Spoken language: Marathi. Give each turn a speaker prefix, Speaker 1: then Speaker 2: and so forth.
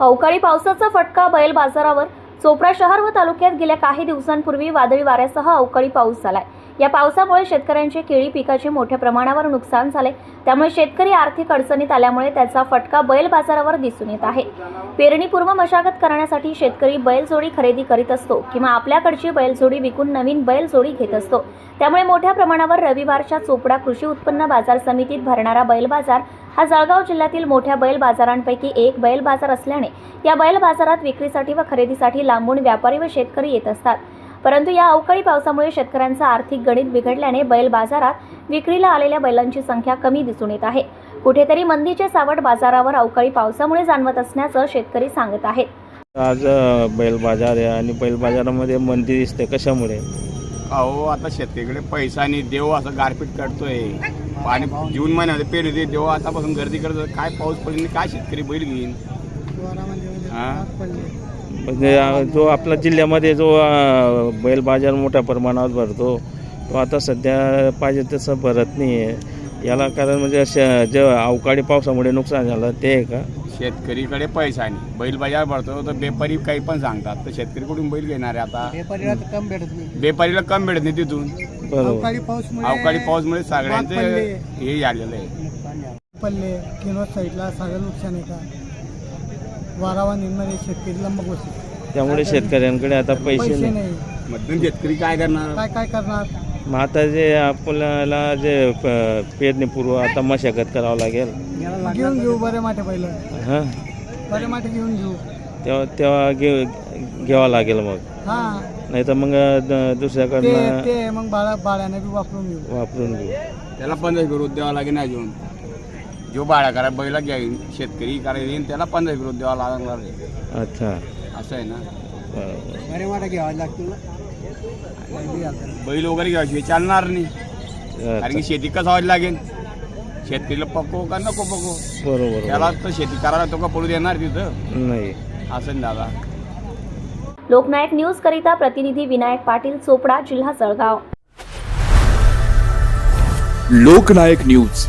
Speaker 1: अवकाळी पावसाचा फटका बैल बाजारावर. चोपडा शहर व तालुक्यात गेल्या काही दिवसांपूर्वी वादळी वाऱ्यासह अवकाळी पाऊस झालाय. या पावसामुळे शेतकऱ्यांचे केळी पिकाचे मोठ्या प्रमाणावर नुकसान झाले. त्यामुळे शेतकरी आर्थिक अडचणीत आल्यामुळे त्याचा फटका बैल बाजारावर दिसून येत आहे. पेरणीपूर्व मशागत करण्यासाठी शेतकरी बैलजोडी खरेदी करीत असतो किंवा आपल्याकडची बैलजोडी विकून नवीन बैलजोडी घेत असतो. त्यामुळे मोठ्या प्रमाणावर रविवारच्या चोपडा कृषी उत्पन्न बाजार समितीत भरणारा बैल बाजार हा जळगाव जिल्ह्यातील मोठ्या बैल बाजारांपैकी एक बैल बाजार असल्याने या बैल बाजारात विक्रीसाठी व खरेदीसाठी लांबून व्यापारी व शेतकरी येत असतात. परंतु या अवकाळी पावसामुळे शेतकऱ्यांचा आर्थिक गणित बिघडल्याने बैल बाजारात विक्रीला आलेल्या बैलांची संख्या कमी दिसून येत आहे. कुठेतरी मंदीचे सावट बाजारावर अवकाळी पावसामुळे जाणवत असल्याचं शेतकरी सांगत आहेत.
Speaker 2: आज बैल बाजार आहे आणि बैल बाजारामध्ये मंदी दिसते कशामुळे?
Speaker 3: अहो आता शेतकरीकडे पैसा नाही देव असं गारपीट काढतोय पाणी जून महिन्यामध्ये पेरू दे देव आतापासून गर्दी करतो काय पाऊस पडेल काय शेतकरी बैल घेईन? हा?
Speaker 2: म्हणजे जो आपला जिल्ह्यामध्ये जो बैल बाजार मोठ्या प्रमाणावर भरतो तो आता सध्या पाहिजे तसं भरत नाही आहे याला कारण म्हणजे श- जे अवकाळी पावसामुळे नुकसान झालं ते आहे का?
Speaker 3: शेतकरीकडे पैसा नाही. बैल बाजार भरतो तर बेपारी काही पण सांगतात. तर शेतकरी कुठून बैल घेणार आहे आता.
Speaker 4: व्यापारीला तर कम भेटत नाही.
Speaker 3: बेपारीला कम भेटत नाही तिथून.
Speaker 2: बरोबर.
Speaker 4: अवकाळी पाऊसमुळे
Speaker 3: अवकाळी पाऊसमुळे सगळ्यांचे. हे झालेलं आहे.
Speaker 5: पल्ले साईडला सगळं नुकसान आहे का? वारावा निम्मध्ये शेतकरी लंबक बसतो
Speaker 2: त्यामुळे शेतकऱ्यांकडे आता पैसे
Speaker 5: पैसे
Speaker 2: नाही.
Speaker 3: शेतकरी काय करणार?
Speaker 5: काय काय करणार?
Speaker 2: मग आता जे आपल्याला जे प- पेरणीपूर्व आता मशागत करावं लागेल.
Speaker 5: घेऊन घेऊ बरे माठे पहिलं.
Speaker 2: हां.
Speaker 5: बरे माठे घेऊन घेऊ.
Speaker 2: तेव्हा तेव्हा घे घ्यावं लागेल मग.
Speaker 5: हा.
Speaker 2: नाही तर मग द-
Speaker 5: ते
Speaker 2: दुसऱ्याकडनं
Speaker 5: ते मग बाळा बाळ्याने बी वापरून घेऊ.
Speaker 2: वापरून घेऊ.
Speaker 3: त्याला पंधरा विरोध द्यावा लागेल ना अजून. जो बाळा करा बैला घेईन शेतकरी करायला येईन त्याला पंधरा विरोध द्यावा लागणार आहे.
Speaker 2: अच्छा.
Speaker 3: असं आहे ना?
Speaker 2: बरोबर
Speaker 4: बरे मोठा घ्यावा ना? घालतात.
Speaker 3: बैल वगैरे घ्यायची चालणार नाही. कारण
Speaker 2: अच्छा.
Speaker 3: की शेती कसं व्हायला लागेल? शेतकरीला पको का नको पको
Speaker 2: बरोबर
Speaker 3: त्याला तर शेती करायला तो का पडू देणार तिथं?
Speaker 2: नाही.
Speaker 3: असं ना दादा?
Speaker 1: लोकनायक न्यूज करिता प्रतिनिधी विनायक पाटील चोपडा जिल्हा जळगाव.
Speaker 6: लोकनायक न्यूज.